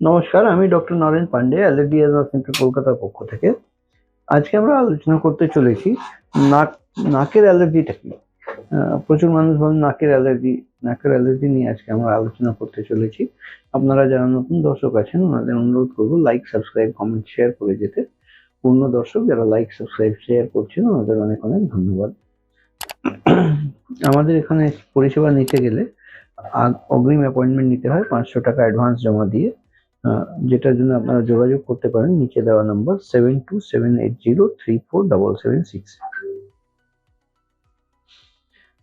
নমস্কার, আমি doctor Naren Pandey, allergy asthma centre কলকাতার পক্ষ থেকে। আজকে আমরা আলোচনা করতে চলেছি নাক নাকের অ্যালার্জিটা কি? প্রচুর মানুষ বলেন নাকের অ্যালার্জি নাকের অ্যালার্জি নিয়ে আজকে আমরা আলোচনা করতে চলেছি। আপনারা যারা নতুন দর্শক আছেন, ওনাদের অনুরোধ করব লাইক সাবস্ক্রাইব কমেন্ট শেয়ার করে যেতে। পূর্ণ দর্শক যারা লাইক সাবস্ক্রাইব শেয়ার করছেন, ওনাদের অনেক অনেক ধন্যবাদ। আমাদের এখানে পরিষেবা নিতে গেলে অগ্রিম অ্যাপয়েন্টমেন্ট নিতে হয়, পাঁচশো টাকা অ্যাডভান্স জমা দিয়ে। যেটার জন্য আপনারা যোগাযোগ করতে পারেন, নিচে দেওয়া number seven two seven eight zero three four double seven six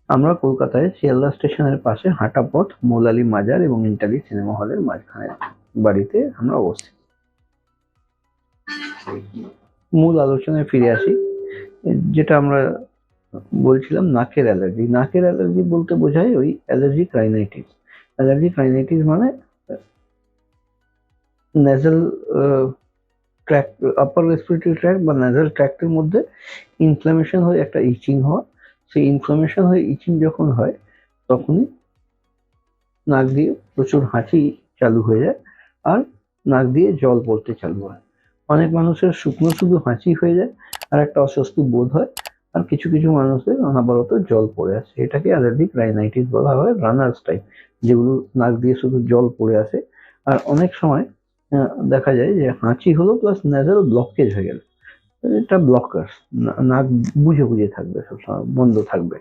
আমরা কলকাতায় শিয়ালদা স্টেশনের পাশে হাঁটা পথ মৌলালি মাজার এবং ইন্টালি সিনেমা হলের মাঝখানে বাড়িতে আমরা অবস্থিত। মূল আলোচনায় ফিরে আসি, যেটা আমরা বলছিলাম নাকের অ্যালার্জি। নাকের অ্যালার্জি বলতে বোঝায় ওই অ্যালার্জিক রাইনাইটিস অ্যালার্জিক রাইনাইটিস মানে nasal tract upper respiratory tract বা নেজাল ট্র্যাক্টের মধ্যে ইনফ্লামেশন হয়ে একটা ইচিং হওয়া সেই ইনফ্লামেশন হয়ে ইচিং যখন হয়, তখনই নাক দিয়ে প্রচুর হাঁচি চালু হয়ে যায় আর নাক দিয়ে জল পড়তে চালু হয়। অনেক মানুষের শুকনো শুধু হাঁচি হয়ে যায় আর একটা অস্বস্তি বোধ হয় আর কিছু কিছু মানুষের অনাবরত জল পড়ে আসে। এটাকে অ্যালার্জিক রাইনাইটিস বলা হয়, রানার্স টাইপ, যেগুলো নাক দিয়ে শুধু জল পড়ে আসে। আর অনেক সময় দেখা যায় যে হাঁচি হলো প্লাস নেজাল ব্লকেজ হয়ে গেল। এটা ব্লকার্স নাক বুঝে বুঝে থাকবে সবসময়, বন্ধ থাকবে।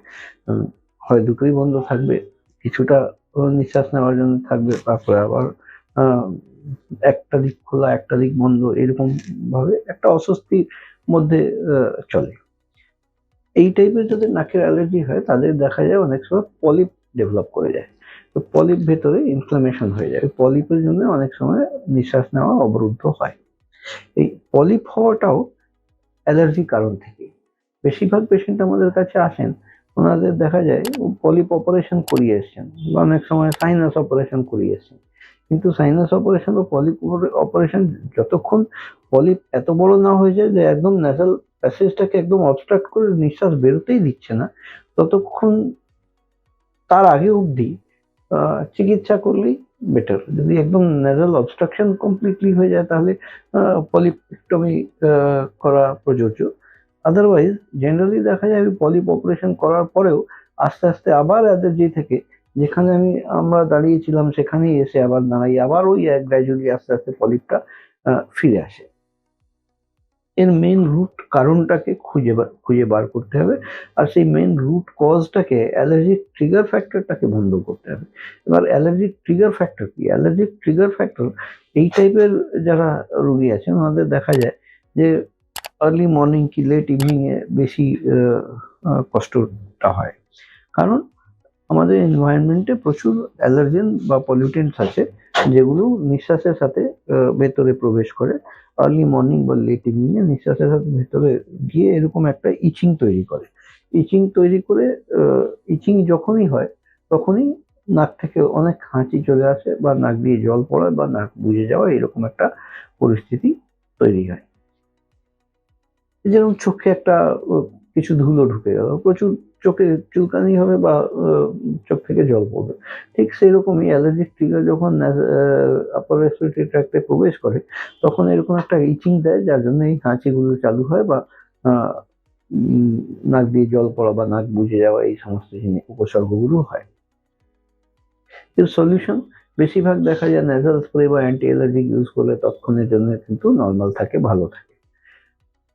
হয় দুটোই বন্ধ থাকবে, কিছুটা নিঃশ্বাস নেওয়ার জন্য থাকবে, তারপরে আবার একটা দিক খোলা, একটা দিক বন্ধ, এরকম ভাবে একটা অস্বস্তির মধ্যে চলে। এই টাইপের যদি নাকের অ্যালার্জি হয়, তাদের দেখা যায় অনেক সময় পলিপ ডেভেলপ করে যায়। তো পলিপ ভেতরে ইনফ্লামেশন হয়ে যায়। পলিপের জন্য অনেক সময় নিঃশ্বাস নেওয়া অবরুদ্ধ হয়। এই পলিপ হওয়াটাও অ্যালার্জি কারণ থেকে বেশিরভাগ পেশেন্ট আমাদের কাছে আসেন, ওনাদের দেখা যায় পলিপ অপারেশন করিয়ে এসছেন অনেক সময় সাইনাস অপারেশন করিয়ে এসছেন। কিন্তু সাইনাস অপারেশন বা পলিপ অপারেশন যতক্ষণ পলিপ এত বড় না হয়ে যায় যে একদম ন্যাসাল প্যাসেজটাকে একদম অবস্ট্রাক্ট করে নিঃশ্বাস বেরোতেই দিচ্ছে না, ততক্ষণ তার আগে অবধি চিকিৎসা করলেই বেটার যদি একদম নেজাল অবস্ট্রাকশন কমপ্লিটলি হয়ে যায়, তাহলে পলিপেক্টমি করা প্রযোজ্য। আদারওয়াইজ জেনারেলি দেখা যায় পলিপ অপারেশন করার পরেও আস্তে আস্তে আবার অ্যালার্জি থেকে, যেখানে আমি, আমরা দাঁড়িয়েছিলাম, সেখানেই এসে আবার দাঁড়াই, আবার ওই গ্র্যাজুয়ালি আস্তে আস্তে পলিপটা ফিরে আসে। এর মেন রুট কারণটাকে খুঁজে খুঁজে বার করতে হবে। আর সেই মেন রুট কজটাকে অ্যালার্জিক ট্রিগার ফ্যাক্টরটাকে বন্ধ করতে হবে। এবার অ্যালার্জিক ট্রিগার ফ্যাক্টর কি? অ্যালার্জিক ট্রিগার ফ্যাক্টর এই টাইপের যারা রুগী আছেন, ওনাদের দেখা যায় যে আর্লি মর্নিং কি লেট ইভিনিংয়ে বেশি কষ্টটা হয়। কারণ আমাদের এনভায়রনমেন্টে প্রচুর অ্যালার্জেন বা পলিউটেন্টস আছে, যেগুলো নিঃশ্বাসের সাথে ভেতরে প্রবেশ করে। আর্লি মর্নিং বা লেট ইভিনিং এ নিঃশ্বাসের সাথে ভেতরে গিয়ে এরকম একটা ইচিং তৈরি করে। ইচিং তৈরি করে ইচিং যখনই হয়, তখনই নাক থেকে অনেক হাঁচি চলে আসে বা নাক দিয়ে জল পড়ে বা নাক বুঝে যাওয়া, এরকম একটা পরিস্থিতি তৈরি হয়। যেরকম চোখে একটা কিছু ধুলো ঢুকে গেল। প্রচুর চোখে চুলকানি হবে বা চোখ থেকে জল পড়বে। ঠিক সেই রকমই অ্যালার্জিক ট্রিগার যখন আপার রেসপিরেটরি ট্র্যাক্টে প্রবেশ করে, তখন এরকম একটা ইচিং দেয়, যার জন্য এই হাঁচিগুলো চালু হয় বা নাক দিয়ে জল পড়া বা নাক বুঝে যাওয়া এই সমস্ত জিনিস, উপসর্গগুলো হয়। এর সলিউশন বেশিরভাগ দেখা যায় নেজাল স্প্রে বা অ্যান্টি অ্যালার্জিক ইউজ করলে তৎক্ষণের জন্য কিন্তু নর্মাল থাকে, ভালো থাকে।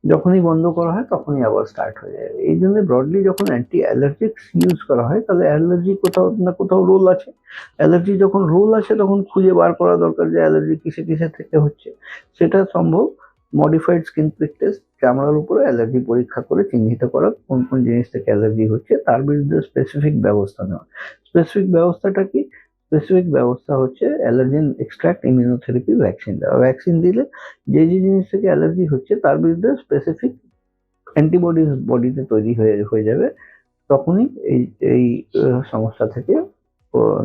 যখনই বন্ধ করা হয়, তখনই আবার স্টার্ট হয়ে যায়। এই জন্য ব্রডলি যখন অ্যান্টি অ্যালার্জিক ইউজ করা হয়, তাহলে অ্যালার্জি কোথাও না কোথাও রোল আছে। অ্যালার্জি যখন রোল আছে তখন খুঁজে বার করা দরকার যে অ্যালার্জি কিসে কিসে থেকে হচ্ছে। সেটা সম্ভব মডিফাইড স্কিন প্রিক টেস্ট চামড়ার উপরে অ্যালার্জি পরীক্ষা করে চিহ্নিত করা কোন কোন জিনিস থেকে অ্যালার্জি হচ্ছে, তার বিরুদ্ধে স্পেসিফিক ব্যবস্থা নেওয়া। স্পেসিফিক ব্যবস্থাটা কি? স্পেসিফিক ব্যবস্থা হচ্ছে অ্যালার্জেন এক্সট্রাক্ট ইমিউনোথেরাপি ভ্যাকসিন দেওয়া। ভ্যাকসিন দিলে যে যে জিনিস থেকে অ্যালার্জি হচ্ছে, তার বিরুদ্ধে স্পেসিফিক অ্যান্টিবডিজ বডিতে তৈরি হয়ে হয়ে যাবে। তখনই এই এই সমস্যা থেকে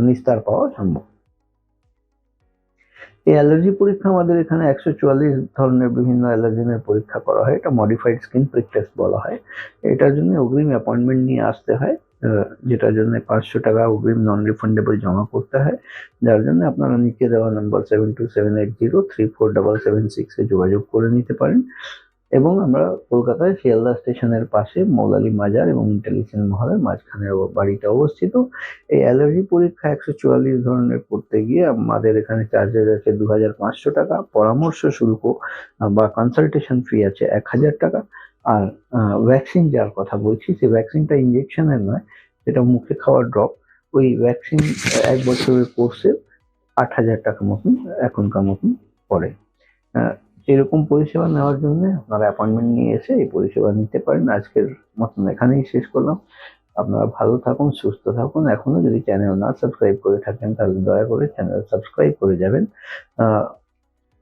নিস্তার পাওয়া সম্ভব। এই অ্যালার্জি পরীক্ষা আমাদের এখানে একশো চুয়াল্লিশ ধরনের বিভিন্ন অ্যালার্জেনের পরীক্ষা করা হয়। এটা মডিফাইড স্কিন প্রিক টেস্ট বলা হয়। এটার জন্য অগ্রিম অ্যাপয়েন্টমেন্ট নিয়ে আসতে হয়। যেটার জন্য পাঁচশো টাকা অগ্রিম নন রিফান্ডেবল জমা করতে হয়। যার জন্য আপনারা নিচে দেওয়া number seven two seven eight zero three four double seven সিক্সে যোগাযোগ করে নিতে পারেন। এবং আমরা কলকাতায় শিয়ালদা স্টেশনের পাশে মৌলালি মাজার এবং ইন্টেলিজেন্ট মহলের মাঝখানে বাড়িটা অবস্থিত। এই অ্যালার্জি পরীক্ষা একশো চুয়াল্লিশ ধরনের করতে গিয়ে আমাদের এখানে চার্জেস আছে দু হাজার পাঁচশো টাকা। পরামর্শ শুল্ক বা কনসালটেশন ফি আছে এক হাজার টাকা। আর ভ্যাকসিন যার কথা বলছি সেই ভ্যাকসিনটা ইঞ্জেকশনের নয় যেটা মুখে খাওয়ার ড্রপ ওই ভ্যাকসিন এক বছরের কোর্সে আট হাজার টাকা মতন এখনকার মতন পড়ে। এরকম পরিষেবা নেওয়ার জন্য আপনারা অ্যাপয়েন্টমেন্ট নিয়ে এসে এই পরিষেবা নিতে পারেন। আজকের মতন এখানেই শেষ করলাম। আপনারা ভালো থাকুন, সুস্থ থাকুন। এখনও যদি চ্যানেল না সাবস্ক্রাইব করে থাকেন, তাহলে দয়া করে চ্যানেল সাবস্ক্রাইব করে যাবেন।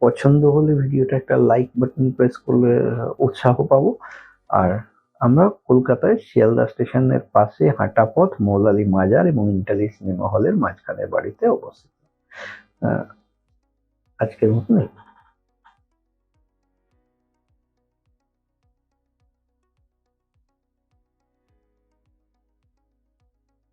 পছন্দ হলে ভিডিওটা একটা লাইক বাটন প্রেস করলে উৎসাহ পাবো। আর আমরা কলকাতায় শিয়ালদা স্টেশনের পাশে হাঁটাপথ পথ মৌলালি মাজার এবং ইন্টালি সিনেমা হলের মাঝখানের বাড়িতে অবস্থিত। আজকের মতন এই।